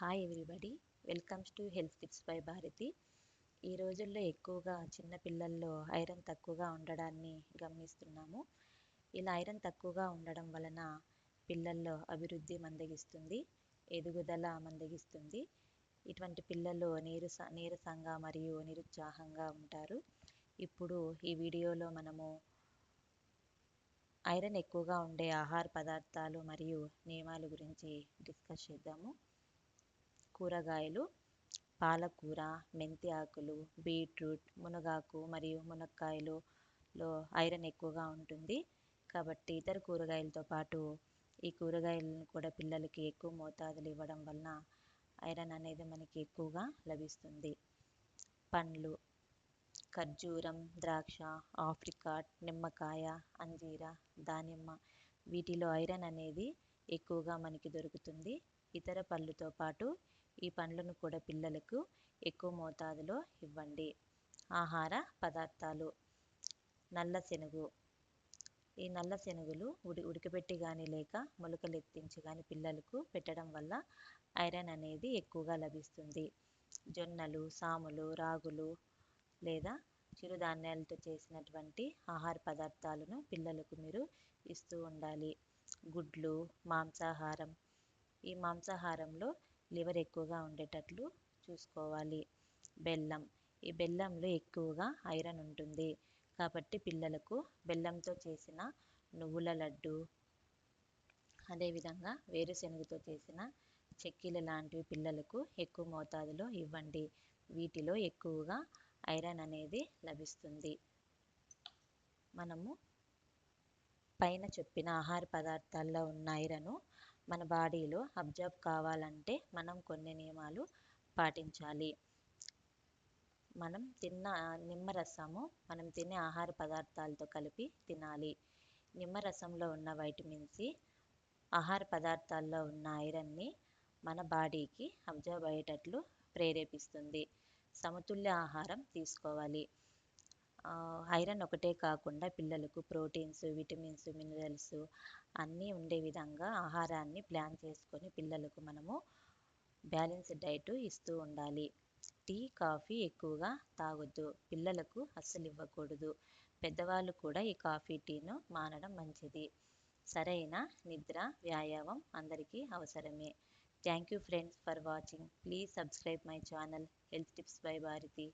Hi everybody welcomes to health tips by Bharathi ఈ రోజుల్లో ఎక్కువగా చిన్న పిల్లల్లో ఐరన్ తక్కువగా ఉండడాన్ని గమనిస్తున్నాము. ఇలా ఐరన్ తక్కువగా ఉండడం వలన పిల్లల్లో అభివృద్ధి మందగిస్తుంది ఎదుగుదల మందగిస్తుంది. ఇటువంటి పిల్లలు నీరస నీరసంగా మరియు నిరుత్సాహంగా ఉంటారు. ఇప్పుడు ఈ వీడియోలో మనము ఐరన్ ఎక్కువగా ఉండే ఆహార పదార్థాలు మరియు నియమాల గురించి డిస్కస్ చేద్దాము. కూరగాయలు పాలకూర మెంతి ఆకులు బీట్రూట్ మునగాకు మరియు మునక్కాయలులో ఐరన్ ఎక్కువగా ఉంటుంది. కాబట్టి ఇతర కూరగాయలతో పాటు ఈ కూరగాయలను కూడా పిల్లలకి ఎక్కువ మోతాదులు ఇవ్వడం వలన ఐరన్ అనేది మనకి ఎక్కువగా లభిస్తుంది. పండ్లు ఖర్జూరం ద్రాక్ష ఆప్రికాట్ నిమ్మకాయ అంజీర దానిమ్మ వీటిలో ఐరన్ అనేది ఎక్కువగా మనకి దొరుకుతుంది. ఇతర పళ్ళుతో పాటు ఈ పండ్లను కూడా పిల్లలకు ఎక్కువ మోతాదులో ఇవ్వండి. ఆహార పదార్థాలు. నల్ల శనగు. ఈ నల్ల శనగలు ఉడి ఉడకబెట్టి కానీ లేక మొలకలు ఎత్తించి కానీ పిల్లలకు పెట్టడం వల్ల ఐరన్ అనేది ఎక్కువగా లభిస్తుంది. జొన్నలు సాములు రాగులు లేదా చిరుధాన్యాలతో చేసినటువంటి ఆహార పదార్థాలను పిల్లలకు మీరు ఇస్తూ ఉండాలి. గుడ్లు మాంసాహారం. ఈ మాంసాహారంలో లివర్ ఎక్కువగా ఉండేటట్లు చూసుకోవాలి. బెల్లం. ఈ బెల్లంలో ఎక్కువగా ఐరన్ ఉంటుంది. కాబట్టి పిల్లలకు బెల్లంతో చేసిన నువ్వుల లడ్డు అదేవిధంగా వేరుశెనగతో చేసిన చెక్కీలు లాంటివి పిల్లలకు ఎక్కువ మోతాదులో ఇవ్వండి. వీటిలో ఎక్కువగా ఐరన్ అనేది లభిస్తుంది. మనము పైన చెప్పిన ఆహార పదార్థాల్లో ఉన్న ఐరన్ మన బాడీలో అబ్జర్వ్ కావాలంటే మనం కొన్ని నియమాలు పాటించాలి. మనం తిన్న నిమ్మరసము మనం తినే ఆహార పదార్థాలతో కలిపి తినాలి. నిమ్మరసంలో ఉన్న వైటమిన్ సి ఆహార పదార్థాల్లో ఉన్న ఐరన్ని మన బాడీకి అబ్జర్వ్ అయ్యేటట్లు ప్రేరేపిస్తుంది. సమతుల్య ఆహారం తీసుకోవాలి. ఐరన్ ఒకటే కాకుండా పిల్లలకు ప్రోటీన్స్ విటమిన్స్ మినరల్స్ అన్నీ ఉండే విధంగా ఆహారాన్ని ప్లాన్ చేసుకొని పిల్లలకు మనము బ్యాలెన్స్డ్ డైట్ ఇస్తూ ఉండాలి. టీ కాఫీ ఎక్కువగా తాగొద్దు. పిల్లలకు అస్సలు ఇవ్వకూడదు. పెద్దవాళ్ళు కూడా ఈ కాఫీ టీను మానడం మంచిది. సరైన నిద్ర వ్యాయామం అందరికీ అవసరమే. Thank you friends for watching. Please subscribe my channel. Health tips by Bharathi.